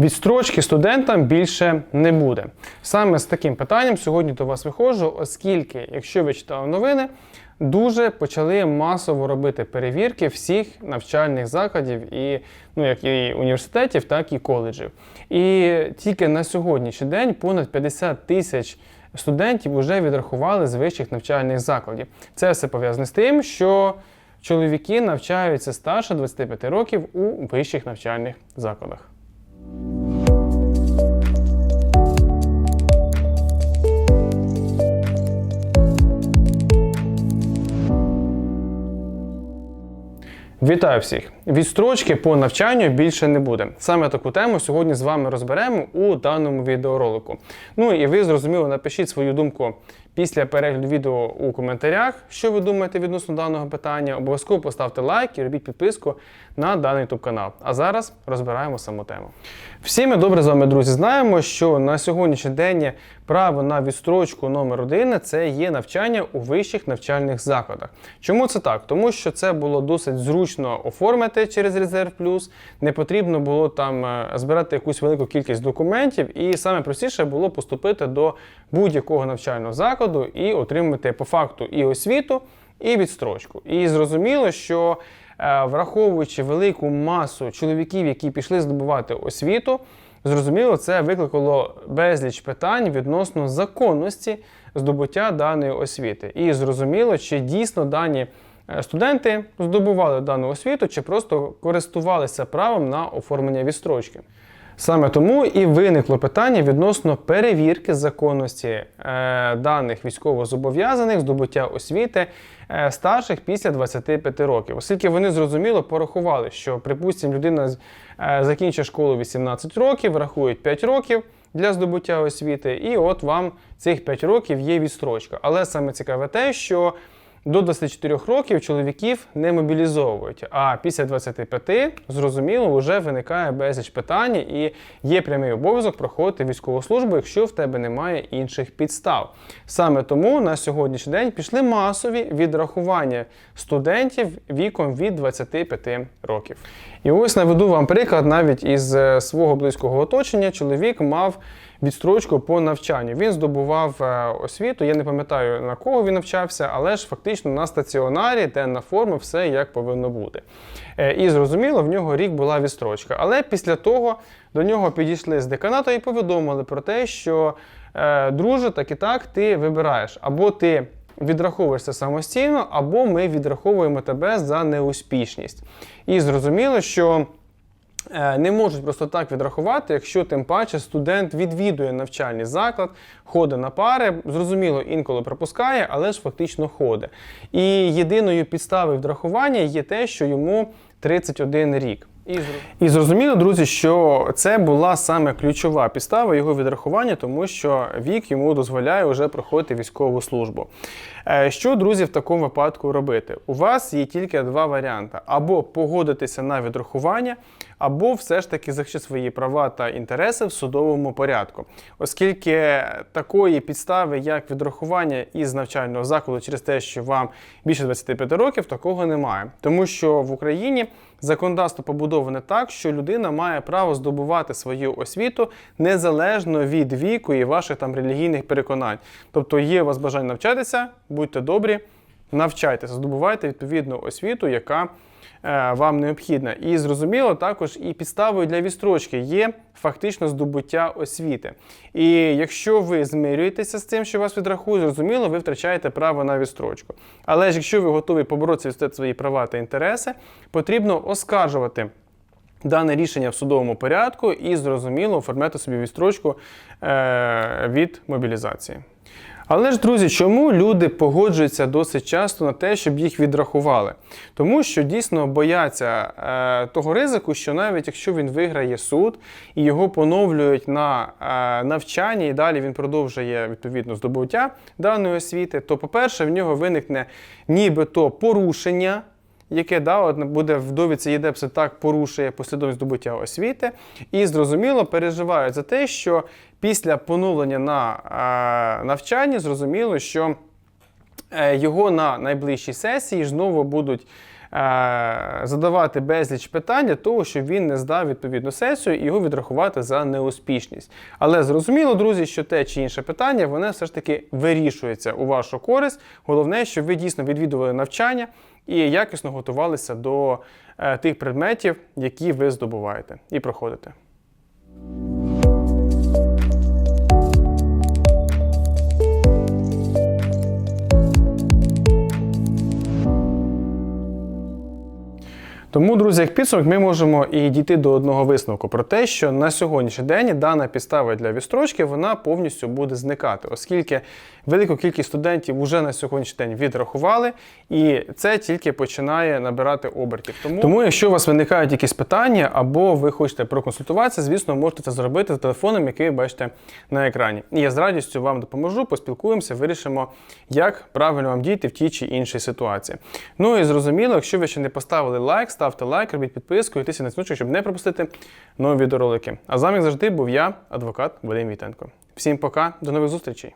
Відстрочки студентам більше не буде. Саме з таким питанням сьогодні до вас виходжу, оскільки, якщо ви читали новини, дуже почали масово робити перевірки всіх навчальних закладів, і, ну, як і університетів, так і коледжів. І тільки на сьогоднішній день понад 50 тисяч студентів вже відрахували з вищих навчальних закладів. Це все пов'язане з тим, що чоловіки навчаються старше 25 років у вищих навчальних закладах. Вітаю всіх! Відстрочки по навчанню більше не буде. Саме таку тему сьогодні з вами розберемо у даному відеоролику. Ну і ви зрозуміло напишіть свою думку після перегляду відео у коментарях, що ви думаєте відносно даного питання. Обов'язково поставте лайк і робіть підписку на даний YouTube канал. А зараз розбираємо саму тему. Всі ми добре з вами, друзі, знаємо, що на сьогоднішній день право на відстрочку номер 1 це є навчання у вищих навчальних закладах. Чому це так? Тому що це було досить зручно оформити через Резерв Плюс, не потрібно було там е, збирати якусь велику кількість документів, і саме простіше було поступити до будь-якого навчального закладу і отримати по факту і освіту, і відстрочку. І зрозуміло, що е, враховуючи велику масу чоловіків, які пішли здобувати освіту, зрозуміло, це викликало безліч питань відносно законності здобуття даної освіти. І зрозуміло, чи дійсно дані студенти здобували дану освіту, чи просто користувалися правом на оформлення відстрочки. Саме тому і виникло питання відносно перевірки законності е, даних військовозобов'язаних здобуття освіти е, старших після 25 років, оскільки вони зрозуміло порахували, що, припустимо, людина е, закінчує школу 18 років, рахують 5 років для здобуття освіти, і от вам цих 5 років є відстрочка. Але саме цікаве те, що до 24 років чоловіків не мобілізовують, а після 25, зрозуміло, вже виникає безліч питань і є прямий обов'язок проходити військову службу, якщо в тебе немає інших підстав. Саме тому на сьогоднішній день пішли масові відрахування студентів віком від 25 років. І ось наведу вам приклад навіть із е, свого близького оточення. Чоловік мав відстрочку по навчанню. Він здобував е, освіту. Я не пам'ятаю на кого він навчався, але ж фактично на стаціонарі, денна форма, все як повинно бути. Е, І зрозуміло, в нього рік була відстрочка. Але після того до нього підійшли з деканату і повідомили про те, що друже, так і так, ти вибираєш або ти. Відраховуєшся самостійно, або ми відраховуємо тебе за неуспішність. І зрозуміло, що Е, не можуть просто так відрахувати, якщо тим паче студент відвідує навчальний заклад, ходить на пари, зрозуміло, інколи пропускає, але ж фактично ходить. І єдиною підставою відрахування є те, що йому 31 рік. І зрозуміло, друзі, що це була саме ключова підстава його відрахування, тому що вік йому дозволяє вже проходити військову службу. Е, Що, друзі, в такому випадку робити? У вас є тільки два варіанти: або погодитися на відрахування, або все ж таки захистити свої права та інтереси в судовому порядку, оскільки такої підстави, як відрахування із навчального закладу через те, що вам більше 25 років, такого немає, тому що в Україні законодавство побудоване так, що людина має право здобувати свою освіту незалежно від віку і ваших там релігійних переконань. Тобто є у вас бажання навчатися, будьте добрі, навчайтеся, здобувайте відповідну освіту, яка е, вам необхідна. І зрозуміло, також і підставою для відстрочки є фактично здобуття освіти. І якщо ви змирюєтеся з тим, що вас відрахують, зрозуміло, ви втрачаєте право на відстрочку. Але ж якщо ви готові поборотися відстояти свої права та інтереси, потрібно оскаржувати. Дане рішення в судовому порядку і зрозуміло оформляти собі відстрочку е, від мобілізації. Але ж, друзі, чому люди погоджуються досить часто на те, щоб їх відрахували? Тому що дійсно бояться е, того ризику, що навіть якщо він виграє суд і його поновлюють на е, навчанні, і далі він продовжує відповідно здобуття даної освіти, то, по-перше, в нього виникне нібито порушення яке да, от буде в довідці ЄДЕПСи так порушує послідовність здобуття освіти, і зрозуміло переживають за те, що після поновлення на е, навчанні зрозуміло, що е, його на найближчій сесії знову будуть задавати безліч питань для того, щоб він не здав відповідну сесію і його відрахувати за неуспішність. Але зрозуміло, друзі, що те чи інше питання, воно все ж таки вирішується у вашу користь. Головне, щоб ви дійсно відвідували навчання і якісно готувалися до е, тих предметів, які ви здобуваєте і проходите. Тому, друзі, як підсумок, ми можемо і дійти до одного висновку про те, що на сьогоднішній день дана підстава для відстрочки вона повністю буде зникати, оскільки велику кількість студентів вже на сьогоднішній день відрахували, і це тільки починає набирати обертів. Тому, Тому якщо у вас виникають якісь питання або ви хочете проконсультуватися, звісно, можете це зробити за телефоном, який ви бачите на екрані. І я з радістю вам допоможу, поспілкуємося, вирішимо, як правильно вам діяти в тій чи іншій ситуації. Ну і зрозуміло, якщо ви ще не поставили лайк, ставте лайк, робіть підписку і тисніть на дзвіночок, щоб не пропустити нові відеоролики. А з вами як завжди був я, адвокат Вадим Вітенко. Всім пока, до нових зустрічей!